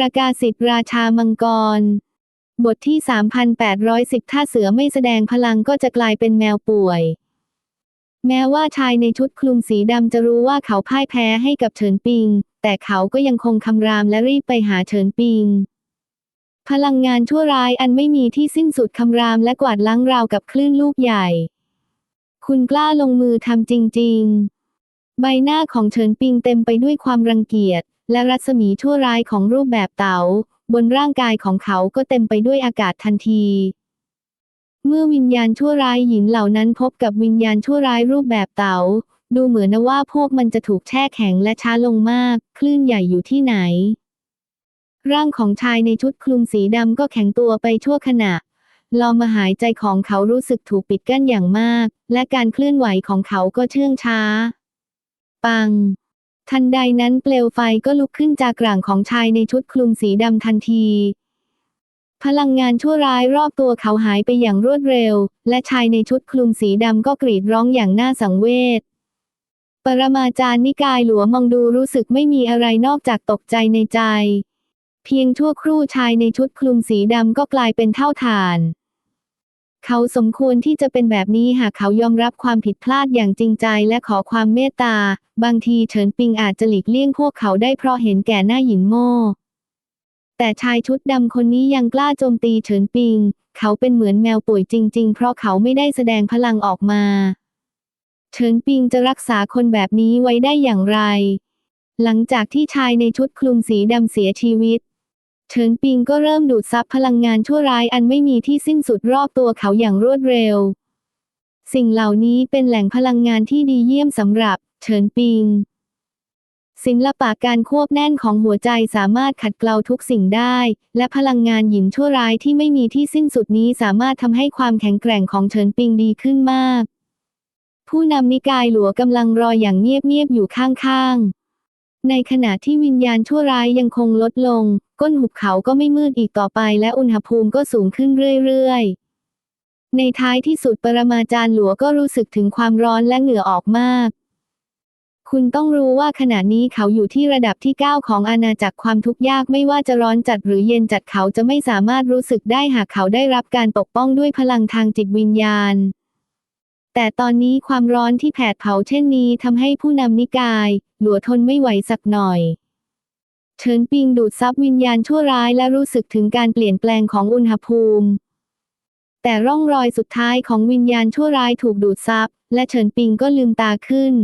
ประกาศสิทธิราชามังกร บทที่ 3810 ถ้าเสือไม่แสดงพลังก็จะกลายเป็นแมวป่วย แม้ว่าชายในชุดคลุมสีดำจะรู้ว่าเขาพ่ายแพ้ให้กับเฉินปิง แต่เขาก็ยังคงคำรามและรีบไปหาเฉินปิง พลังงานชั่วร้ายอันไม่มีที่สิ้นสุดคำรามและกวาดล้างราวกับคลื่นลูกใหญ่ คุณกล้าลงมือทำจริง ๆ ใบหน้าของเฉินปิงเต็มไปด้วยความรังเกียจ และรัศมีชั่วร้ายของรูปแบบเต๋าบนร่างกายของเขาก็เต็มไปด้วยอากาศทันที เมื่อวิญญาณชั่วร้ายหญิงเหล่านั้นพบกับวิญญาณชั่วร้ายรูปแบบเต๋าดูเหมือนว่าพวกมันจะถูกแช่แข็งและช้าลงมาก คลื่นใหญ่อยู่ที่ไหน ร่างของชายในชุดคลุมสีดำก็แข็งตัวไปชั่วขณะ ลอมหายใจของเขารู้สึกถูกปิดกั้นอย่างมาก และการเคลื่อนไหวของเขาก็เชื่องช้า ปัง ทันใดนั้นเปลวไฟก็ลุกขึ้นจากกลางของชายในชุดคลุมสีดำทันที พลังงานชั่วร้ายรอบตัวเขาหายไปอย่างรวดเร็ว และชายในชุดคลุมสีดำก็กรีดร้องอย่างน่าสังเวช ปรมาจารย์นิกายหลวมองดูรู้สึกไม่มีอะไรนอกจากตกใจในใจ เพียงชั่วครู่ชายในชุดคลุมสีดำก็กลายเป็นเท่าฐาน เขาสมควรที่จะเป็นแบบนี้หากเขายอมรับความผิดพลาดอย่างจริงใจและขอความเมตตา บางทีเฉินปิงอาจจะหลีกเลี่ยงพวกเขาได้เพราะเห็นแก่หน้าหญิงโง่แต่ชายชุดดำคนนี้ยังกล้าโจมตีเฉินปิง เขาเป็นเหมือนแมวป่วยจริง ๆ เพราะเขาไม่ได้แสดงพลังออกมา เฉินปิงจะรักษาคนแบบนี้ไว้ได้อย่างไร หลังจากที่ชายในชุดคลุมสีดำเสียชีวิต เฉินปิงก็เริ่มดูดซับพลังงานชั่วร้ายอันไม่มีที่สิ้นสุดรอบตัวเขาอย่างรวดเร็ว สิ่งเหล่านี้เป็นแหล่งพลังงานที่ดีเยี่ยมสำหรับ เฉินปิง ศิลปะการควบแน่นของหัวใจสามารถขัดเกลาทุกสิ่งได้ และพลังงานหยินชั่วร้ายที่ไม่มีที่สิ้นสุดนี้สามารถทำให้ความแข็งแกร่งของเฉินปิงดีขึ้นมาก ผู้นำนิกายหลัวกำลังรออย่างเงียบๆอยู่ข้างๆในขณะที่วิญญาณชั่วร้ายยังคงลดลง ก้นหุบเขาก็ไม่มืดอีกต่อไปและอุณหภูมิก็สูงขึ้นเรื่อยๆ ในท้ายที่สุดปรมาจารย์หลัวก็รู้สึกถึงความร้อนและเหงื่อออกมาก คุณต้องรู้ว่าขณะนี้เขาอยู่ที่ระดับที่ 9 ของอาณาจักรความทุกข์ยากไม่ว่าจะร้อนจัดหรือเย็นจัดเขาจะไม่สามารถรู้สึกได้หากเขาได้รับการปกป้องด้วยพลังทางจิตวิญญาณแต่ตอนนี้ความร้อนที่แผดเผาเช่นนี้ทำให้ผู้นำนิกาย หลัวทนไม่ไหวสักหน่อย เฉินปิงดูดซับวิญญาณชั่วร้ายและรู้สึกถึงการเปลี่ยนแปลงของอุณหภูมิ แต่ร่องรอยสุดท้ายของวิญญาณชั่วร้ายถูกดูดซับ และเฉินปิงก็ลืมตาขึ้น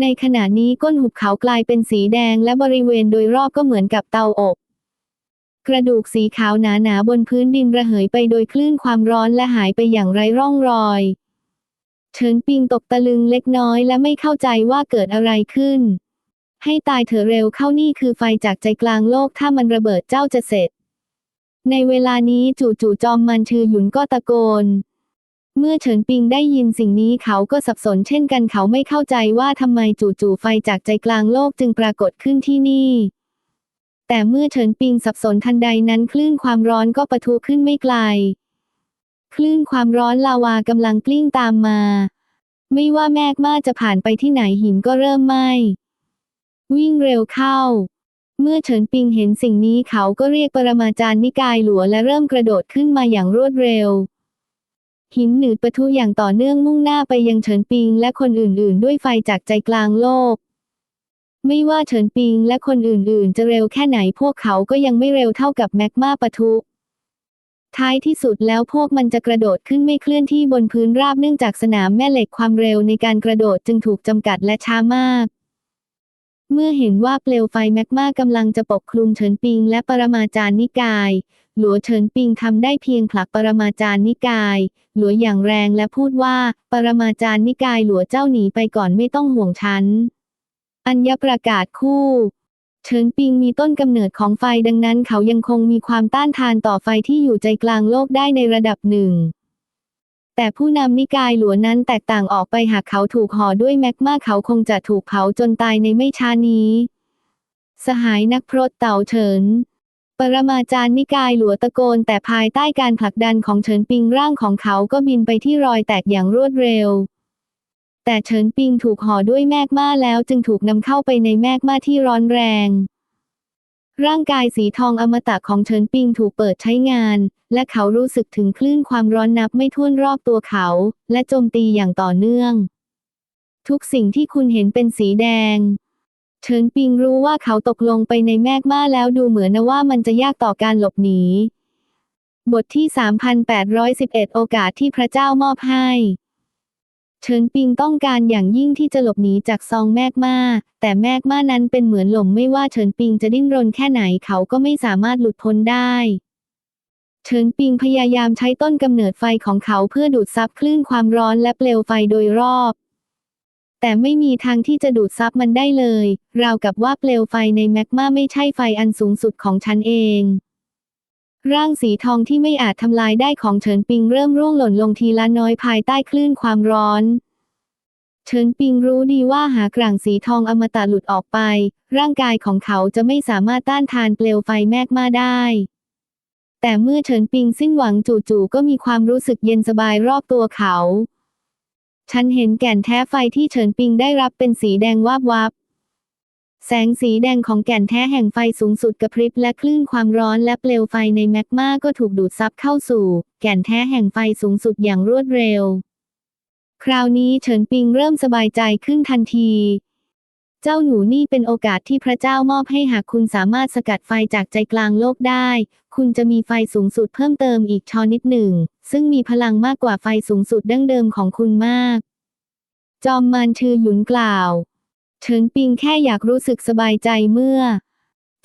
ในขณะนี้ก้นหุบเขากลายเป็นสีแดงและบริเวณโดยรอบก็เหมือนกับเตาอบ กระดูกสีขาวหนาๆบนพื้นดินระเหยไปโดยคลื่นความร้อนและหายไปอย่างไร้ร่องรอยเฉินปิงตกตะลึงเล็กน้อยและไม่เข้าใจว่าเกิดอะไรขึ้น ให้ตายเถอะเร็วเข้านี่คือไฟจากใจกลางโลกถ้ามันระเบิดเจ้าจะเสร็จ ในเวลานี้จู่ๆจอมมันชือหยุนก็ตะโกน เมื่อเฉินปิงได้ยินสิ่งนี้เขาก็สับสนเช่นกันเขาไม่เข้าใจว่าทำไมจู่ๆไฟจากใจกลางโลกจึงปรากฏขึ้นที่นี่ แต่เมื่อเฉินปิงสับสนทันใดนั้นคลื่นความร้อนก็ปะทุขึ้นไม่ไกล คลื่นความร้อนลาวากำลังกลิ้งตามมา ไม่ว่าแมกมาจะผ่านไปที่ไหนหินก็เริ่มไหม้ วิ่งเร็วเข้า เมื่อเฉินปิงเห็นสิ่งนี้เขาก็เรียกปรมาจารย์นิกายหลัวและเริ่มกระโดดขึ้นมาอย่างรวดเร็ว หินหนืดปะทุอย่างต่อเนื่องมุ่งหน้าไปยังเฉินปิงและคนอื่นๆ ด้วยไฟจากใจกลางโลก ไม่ว่าเฉินปิงและคนอื่นๆ จะเร็วแค่ไหนพวกเขาก็ยังไม่เร็วเท่ากับแมกมาปะทุท้ายที่สุดแล้วพวกมันจะกระโดดขึ้นไม่เคลื่อนที่บนพื้นราบเนื่องจากสนามแม่เหล็กความเร็วในการกระโดดจึงถูกจำกัดและช้ามาก เมื่อเห็นว่าเปลวไฟแมกมากำลังจะปกคลุมเฉินปิงและปรมาจารย์นิกาย หลัวเฉินปิงทำได้เพียงผลักปรมาจารย์นิกาย หลัวอย่างแรงและพูดว่า ปรมาจารย์นิกายหลัวเจ้าหนีไปก่อนไม่ต้องห่วงฉัน อัญญประกาศคู่เฉินปิงมีต้นกำเนิดของไฟดังนั้นเขายังคงมีความต้านทานต่อไฟที่อยู่ใจกลางโลกได้ในระดับหนึ่ง แต่ผู้นำนิกายหลวนั้นแตกต่างออกไปหากเขาถูกห่อด้วยแมกมาเขาคงจะถูกเผาจนตายในไม่ช้านี้ สหายนักพรตเต่าเฉิน ปรมาจารย์นิกายหลัวตะโกน แต่ภายใต้การผลักดันของเฉินปิงร่างของเขาก็บินไปที่รอยแตกอย่างรวดเร็ว แต่เฉินปิงถูกห่อด้วยแมกมาแล้วจึงถูกนำเข้าไปในแมกมาที่ร้อนแรง ร่างกายสีทองอมตะของเฉินปิงถูกเปิดใช้งาน และเขารู้สึกถึงคลื่นความร้อนนับไม่ถ้วนรอบตัวเขา และโจมตีอย่างต่อเนื่อง ทุกสิ่งที่คุณเห็นเป็นสีแดง เฉินปิงรู้ว่าเขาตกลงไปในแมกมาแล้วดูเหมือนนะว่ามันจะยากต่อการหลบหนี บทที่ 3811 โอกาสที่พระเจ้ามอบให้ เฉินปิงต้องการอย่างยิ่งที่จะหลบหนีจากซองแมกมาแต่แมกมานั้นเป็นเหมือนหลมไม่ว่าเฉินปิงจะดิ้นรนแค่ไหนเขาก็ไม่สามารถหลุดพ้นได้เฉินปิงพยายามใช้ต้นกำเนิดไฟของเขาเพื่อดูดซับคลื่นความร้อนและเปลวไฟโดยรอบ แต่ไม่มีทางที่จะดูดซับมันได้เลย ราวกับว่าเปลวไฟในแมกมาไม่ใช่ไฟอันสูงสุดของฉันเอง ร่างสีทองที่ไม่อาจทำลายได้ของเฉินปิงเริ่มร่วงหล่นลงทีละน้อยภายใต้คลื่นความร้อนเฉินปิงรู้ดีว่าหากกลางสีทองอมตะหลุดออกไป ร่างกายของเขาจะไม่สามารถต้านทานเปลวไฟแมกมาได้ แต่เมื่อเฉินปิงสิ้นหวังจู่ๆก็มีความรู้สึกเย็นสบายรอบตัวเขา ฉันเห็นแก่นแท้ไฟที่เฉินปิงได้รับเป็นสีแดงวาบวับ แสงสีแดงของแก่นแท้แห่งไฟสูงสุดกระพริบและคลื่นความร้อนและเปลวไฟในแมกมาก็ถูกดูดซับเข้าสู่ แก่นแท้แห่งไฟสูงสุดอย่างรวดเร็ว คราวนี้เฉินปิงเริ่มสบายใจขึ้นทันที เจ้าหนูนี่เป็นโอกาสที่พระเจ้ามอบให้หากคุณสามารถสกัดไฟจากใจกลางโลกได้ คุณจะมีไฟสูงสุดเพิ่มเติมอีกชอนิดหนึ่ง ซึ่งมีพลังมากกว่าไฟสูงสุดดั้งเดิมของคุณมาก จอมมารชื่อหยุนกล่าว เฉินปิงแค่อยากรู้สึกสบายใจเมื่อ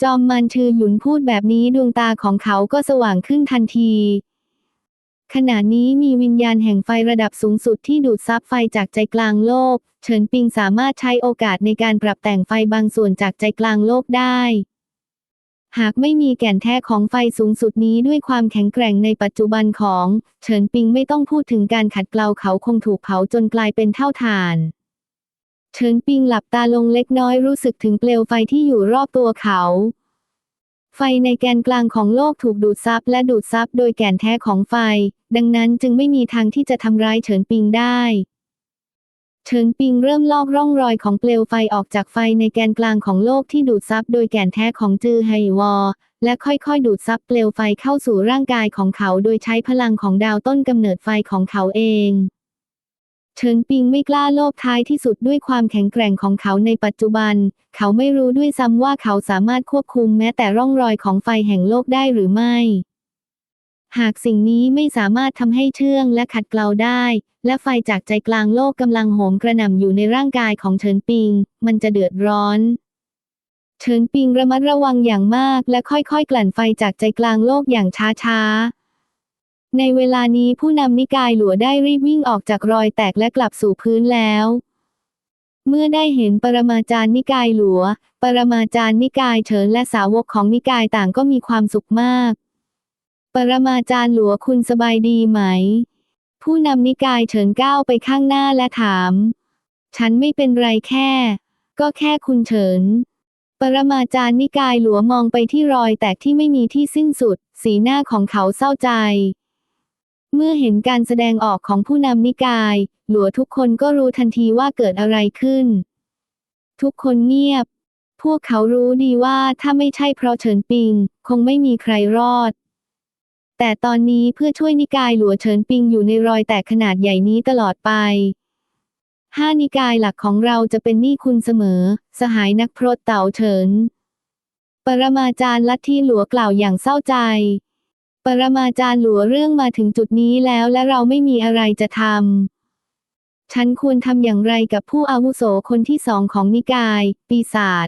จอมมันชือหยุนพูดแบบนี้ดวงตาของเขาก็สว่างขึ้นทันที ขณะนี้มีวิญญาณแห่งไฟระดับสูงสุดที่ดูดซับไฟจากใจกลางโลก เฉินปิงสามารถใช้โอกาสในการปรับแต่งไฟบางส่วนจากใจกลางโลกได้หากไม่มีแก่นแท้ของไฟสูงสุดนี้ด้วยความแข็งแกร่งในปัจจุบันของ เฉินปิงไม่ต้องพูดถึงการขัดเกลาเขาคงถูกเผาจนกลายเป็นเท่าฐาน เฉินปิงหลับตาลงเล็กน้อยรู้สึกถึงเปลวไฟที่อยู่รอบตัวเขา ไฟในแกนกลางของโลกถูกดูดซับและดูดซับโดยแก่นแท้ของไฟ ดังนั้นจึงไม่มีทางที่จะทำร้ายเฉินปิงได้เฉินปิงเริ่มลอกร่องรอยของเปลวไฟออกจากไฟในแกนกลางของโลกที่ดูดซับโดยแก่นแท้ของจือไฮวอ และค่อยๆ ดูดซับเปลวไฟเข้าสู่ร่างกายของเขาโดยใช้พลังของดาวต้นกำเนิดไฟของเขาเอง เฉินปิงไม่กล้าโลภท้ายที่สุดด้วยความแข็งแกร่งของเขาในปัจจุบัน เขาไม่รู้ด้วยซ้ำว่าเขาสามารถควบคุมแม้แต่ร่องรอยของไฟแห่งโลกได้หรือไม่ หากสิ่งนี้ไม่สามารถทำให้เชื่องและขัดเกลาได้ และไฟจากใจกลางโลกกำลังโหมกระหน่ำอยู่ในร่างกายของเฉินปิง มันจะเดือดร้อนเฉินปิงระมัดระวังอย่างมากและค่อยๆ กลั่นไฟจากใจกลางโลกอย่างช้าๆ ในเวลานี้ผู้นำนิกายหลัวได้รีบวิ่งออกจากรอยแตกและกลับสู่พื้นแล้ว เมื่อได้เห็นปรมาจารย์นิกายหลัว ปรมาจารย์นิกายเฉินและสาวกของนิกายต่างก็มีความสุขมาก ปรมาจารย์หลัวคุณสบายดีไหม ผู้นำนิกายเฉินก้าวไปข้างหน้าและถาม ฉันไม่เป็นไรแค่ ก็แค่คุณเฉินปรมาจารย์นิกายหลัวมองไปที่รอยแตกที่ไม่มีที่สิ้นสุด สีหน้าของเขาเศร้าใจ เมื่อเห็นการแสดงออกของผู้นำนิกาย หลัวทุกคนก็รู้ทันทีว่าเกิดอะไรขึ้น ทุกคนเงียบ พวกเขารู้ดีว่าถ้าไม่ใช่เพราะเฉินปิง คงไม่มีใครรอด แต่ตอนนี้เพื่อช่วยนิกายหลัวเฉินปิงอยู่ในรอยแตกขนาดใหญ่นี้ตลอดไปห้านิกายหลักของเราจะเป็นหนี้คุณเสมอ สหายนักพรตเต่าเฉิน ปรมาจารย์ลัทธิหลัวกล่าวอย่างเศร้าใจ รมาจารย์หลัวเรื่องมาถึงจุดนี้แล้วและเราไม่มีอะไรจะทำ ฉันควรทำอย่างไรกับผู้อาวุโสคนที่สองของนิกาย ปีศาจ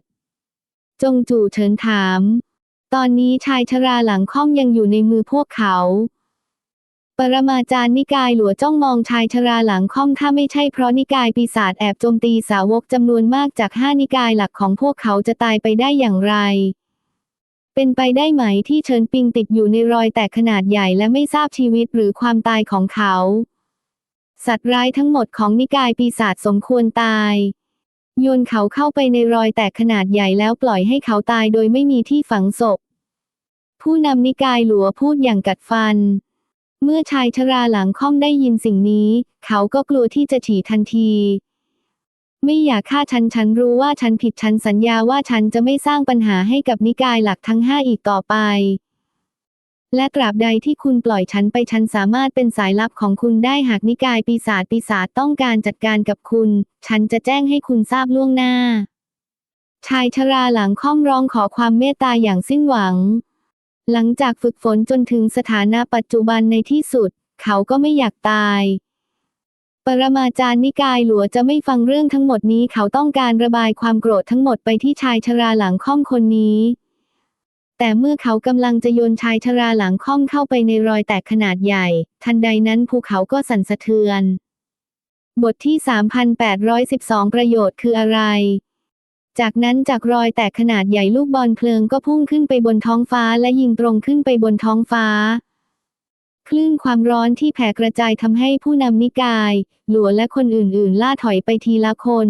จงจู่เฉินถาม ตอนนี้ชายชราหลังค่อมยังอยู่ในมือพวกเขา ปรมาจารย์นิกายหลัวจ้องมองชายชราหลังค่อมถ้าไม่ใช่เพราะนิกายปีศาจแอบโจมตีสาวกจำนวนมากจากห้านิกายหลักของพวกเขาจะตายไปได้อย่างไร เป็นไปได้ไหมที่เฉินปิงติดอยู่ในรอยแตกขนาดใหญ่และไม่ทราบชีวิตหรือความตายของเขา สัตว์ร้ายทั้งหมดของนิกายปีศาจสมควรตาย โยนเขาเข้าไปในรอยแตกขนาดใหญ่แล้วปล่อยให้เขาตายโดยไม่มีที่ฝังศพ ผู้นำนิกายหลัวพูดอย่างกัดฟัน เมื่อชายชราหลังค่อมได้ยินสิ่งนี้ เขาก็กลัวที่จะฉี่ทันที ไม่อยากฆ่าฉันฉันรู้ว่าฉันผิดฉันสัญญาว่าฉันจะไม่สร้างปัญหาให้กับนิกายหลักทั้งห้าอีกต่อไป และตราบใดที่คุณปล่อยฉันไปฉันสามารถเป็นสายลับของคุณได้หากนิกายปีศาจปีศาจต้องการจัดการกับคุณ ฉันจะแจ้งให้คุณทราบล่วงหน้า ชายชราหลังค่อมร้องขอความเมตตาอย่างสิ้นหวัง หลังจากฝึกฝนจนถึงสถานะปัจจุบันในที่สุด เขาก็ไม่อยากตาย ปรมาจารย์นิกายหลัวจะไม่ฟังเรื่องทั้งหมดนี้เขาต้องการระบายความโกรธทั้งหมดไปที่ชายชราหลังค่อมคนนี้ แต่เมื่อเขากำลังจะโยนชายชราหลังค่อมเข้าไปในรอยแตกขนาดใหญ่ ทันใดนั้นภูเขาก็สั่นสะเทือน บทที่ 3812 ประโยชน์คืออะไร จากนั้นจากรอยแตกขนาดใหญ่ลูกบอลเพลิงก็พุ่งขึ้นไปบนท้องฟ้าและยิงตรงขึ้นไปบนท้องฟ้า คลื่นความร้อนที่แผ่กระจายทำให้ผู้นำนิกาย หลัวและคนอื่นๆ ล่าถอยไปทีละคน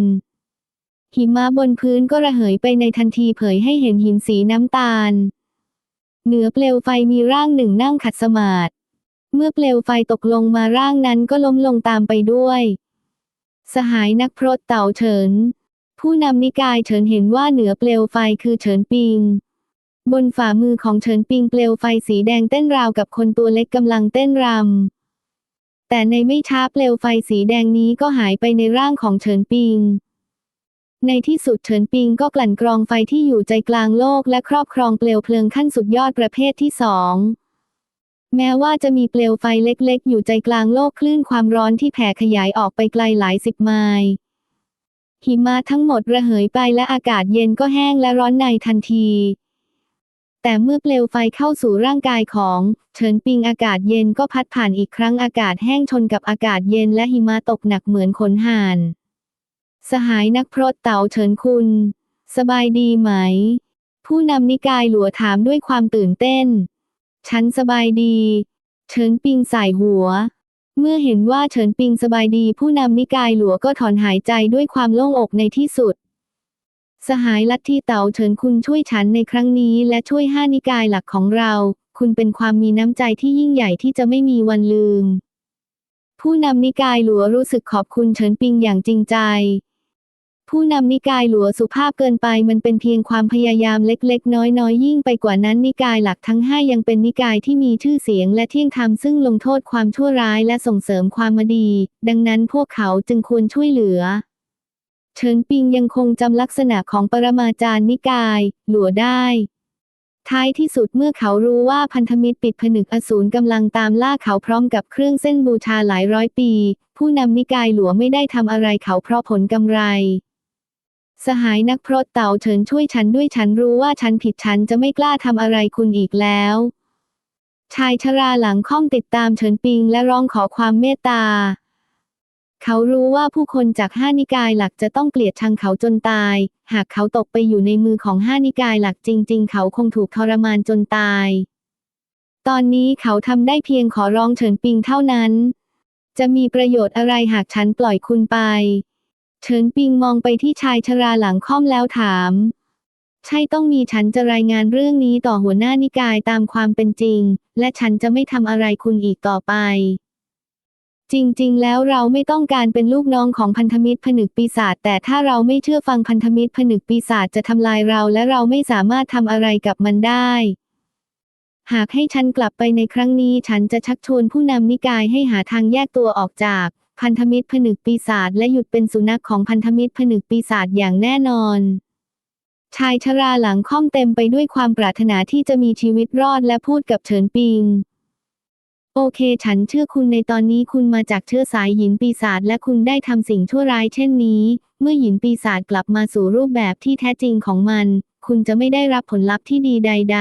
หิมะบนพื้นก็ระเหยไปในทันทีเผยให้เห็นหินสีน้ำตาล เหนือเปลวไฟมีร่างหนึ่งนั่งขัดสมาธิเมื่อเปลวไฟตกลงมาร่างนั้นก็ล้มลงตามไปด้วย สหายนักพรตเต่าเฉิน ผู้นำนิกายเฉินเห็นว่าเหนือเปลวไฟคือเฉินปิง บนฝ่ามือของเฉินปิงเปลวไฟสีแดงเต้นราวกับคนตัวเล็กกำลังเต้นรำ แต่ในไม่ช้าเปลวไฟสีแดงนี้ก็หายไปในร่างของเฉินปิง ในที่สุดเฉินปิงก็กลั่นกรองไฟที่อยู่ใจกลางโลกและครอบครองเปลวเพลิงขั้นสุดยอดประเภทที่สอง แม้ว่าจะมีเปลวไฟเล็กๆ อยู่ใจกลางโลกคลื่นความร้อนที่แผ่ขยายออกไปไกลหลายสิบไมล์หิมะทั้งหมดระเหยไปและอากาศเย็นก็แห้งและร้อนในทันที แต่เมื่อเปลวไฟเข้าสู่ร่างกายของเฉินปิงอากาศเย็นก็พัดผ่านอีกครั้งอากาศแห้งชนกับอากาศเย็นและหิมะตกหนักเหมือนขนห่าน สหายนักพรตเต๋าเฉินคุณ สบายดีไหม ผู้นำนิกายหลัวถามด้วยความตื่นเต้น ฉันสบายดี เฉินปิงใส่หัว เมื่อเห็นว่าเฉินปิงสบายดี ผู้นำนิกายหลัวก็ถอนหายใจด้วยความโล่งอกในที่สุด สหายลัทธิเต๋าเฉินคุณช่วยฉันในครั้งนี้และช่วยห้านิกายหลักของเรา คุณเป็นความมีน้ำใจที่ยิ่งใหญ่ที่จะไม่มีวันลืม ผู้นำนิกายหลัวรู้สึกขอบคุณเฉินปิงอย่างจริงใจ ผู้นำนิกายหลัวสุภาพเกินไปมันเป็นเพียงความพยายามเล็กๆ น้อยๆยิ่งไปกว่านั้นนิกายหลักทั้งห้ายังเป็นนิกายที่มีชื่อเสียงและเที่ยงธรรมซึ่งลงโทษความชั่วร้ายและส่งเสริมความมดี ดังนั้นพวกเขาจึงควรช่วยเหลือ เฉินปิงยังคงจำลักษณะของปรมาจารย์นิกาย หลัวได้ ท้ายที่สุดเมื่อเขารู้ว่าพันธมิตรปิดผนึกอสูรกำลังตามล่าเขาพร้อมกับเครื่องเส้นบูชาหลายร้อยปี ผู้นำนิกายหลัวไม่ได้ทำอะไรเขาเพราะผลกำไร สหายนักพรตเต่าเฉินช่วยฉันด้วยฉันรู้ว่าฉันผิดฉันจะไม่กล้าทำอะไรคุณอีกแล้ว ชายชราหลังค่อมติดตามเฉินปิงและร้องขอความเมตตา เขารู้ว่าผู้คนจากห้านิกายหลักจะต้องเกลียดชังเขาจนตาย หากเขาตกไปอยู่ในมือของห้านิกายหลักจริง ๆ เขาคงถูกทรมานจนตาย ตอนนี้เขาทำได้เพียงขอร้องเฉินปิงเท่านั้น จะมีประโยชน์อะไรหากฉันปล่อยคุณไป เฉินปิงมองไปที่ชายชราหลังค่อมแล้วถาม ใช่ต้องมีฉันจะรายงานเรื่องนี้ต่อหัวหน้านิกายตามความเป็นจริง และฉันจะไม่ทำอะไรคุณอีกต่อไป จริง ๆ แล้วเราไม่ต้องการเป็นลูกน้องของพันธมิตรผนึกปีศาจแต่ถ้าเราไม่เชื่อฟังพันธมิตรผนึกปีศาจจะทำลายเราและเราไม่สามารถทำอะไรกับมันได้ หากให้ฉันกลับไปในครั้งนี้ฉันจะชักชวนผู้นำนิกายให้หาทางแยกตัวออกจาก พันธมิตรผนึกปีศาจและหยุดเป็นสุนัขของพันธมิตรผนึกปีศาจอย่างแน่นอนชายชราหลังค่อมเต็มไปด้วยความปรารถนาที่จะมีชีวิตรอดและพูดกับเฉินปิง โอเค ฉันเชื่อคุณในตอนนี้คุณมาจากเชื้อสายหยินปีศาจและคุณได้ทำสิ่งชั่วร้ายเช่นนี้ เมื่อหยินปีศาจกลับมาสู่รูปแบบที่แท้จริงของมัน คุณจะไม่ได้รับผลลัพธ์ที่ดีใด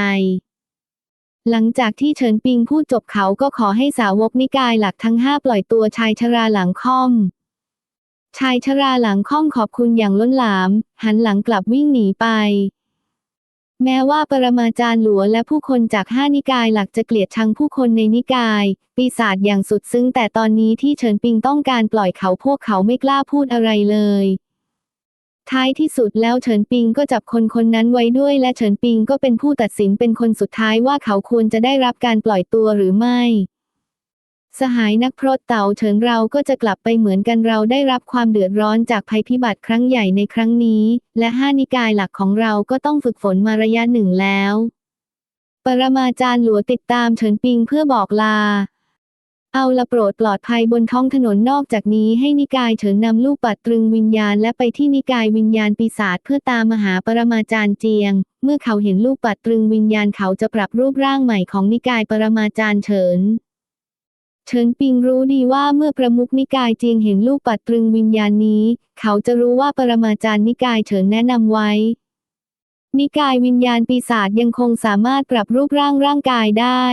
ๆหลังจากที่เฉินปิงพูดจบเขาก็ขอให้สาวกนิกายหลักทั้งห้าปล่อยตัวชายชราหลังค่อม ชายชราหลังค่อมขอบคุณอย่างล้นหลาม หันหลังกลับวิ่งหนีไป แม้ว่าปรมาจารย์หลัวและผู้คนจากห้านิกายหลักจะเกลียดชังผู้คนในนิกาย ปีศาจอย่างสุดซึ้งแต่ตอนนี้ที่เฉินปิงต้องการปล่อยเขาพวกเขาไม่กล้าพูดอะไรเลย ท้ายที่สุดแล้วเฉินปิงก็จับคนคนนั้นไว้ด้วยและเฉินปิงก็เป็นผู้ตัดสินเป็นคนสุดท้ายว่าเขาควรจะได้รับการปล่อยตัวหรือไม่ สหายนักพรตเต่าเฉินเราก็จะกลับไปเหมือนกันเราได้รับความเดือดร้อนจากภัยพิบัติครั้งใหญ่ในครั้งนี้ และห้านิกายหลักของเราก็ต้องฝึกฝนมาระยะหนึ่งแล้ว ปรมาจารย์หลัวติดตามเฉินปิงเพื่อบอกลา เอาละโปรดปลอดภัยบนท้องถนนนอกจากนี้ให้นิกายเฉินนำลูกปัดตรึงวิญญาณและไปที่นิกายวิญญาณปีศาจเพื่อตามมหาปรมาจารย์เจียง เมื่อเขาเห็นลูกปัดตรึงวิญญาณเขาจะปรับรูปร่างใหม่ของนิกายปรมาจารย์เฉิน เฉินปิงรู้ดีว่าเมื่อประมุขนิกายเจียงเห็นลูกปัดตรึงวิญญาณนี้ เขาจะรู้ว่าปรมาจารย์นิกายเฉินแนะนำไว้ นิกายวิญญาณปีศาจยังคงสามารถปรับรูปร่างร่างกายได้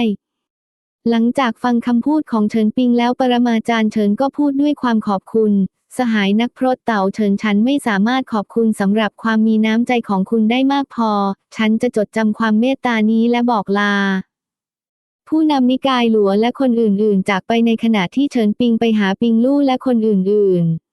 หลังจากฟังคำพูดของเฉินปิงแล้วปรมาจารย์เฉินก็พูดด้วยความขอบคุณ สหายนักพรตเต่าเฉินฉันไม่สามารถขอบคุณสำหรับความมีน้ำใจของคุณได้มากพอ ฉันจะจดจำความเมตตานี้และบอกลา ผู้นำนิกายหลัวและคนอื่นๆ จากไปในขณะที่เฉินปิงไปหาปิงลู่และคนอื่นๆ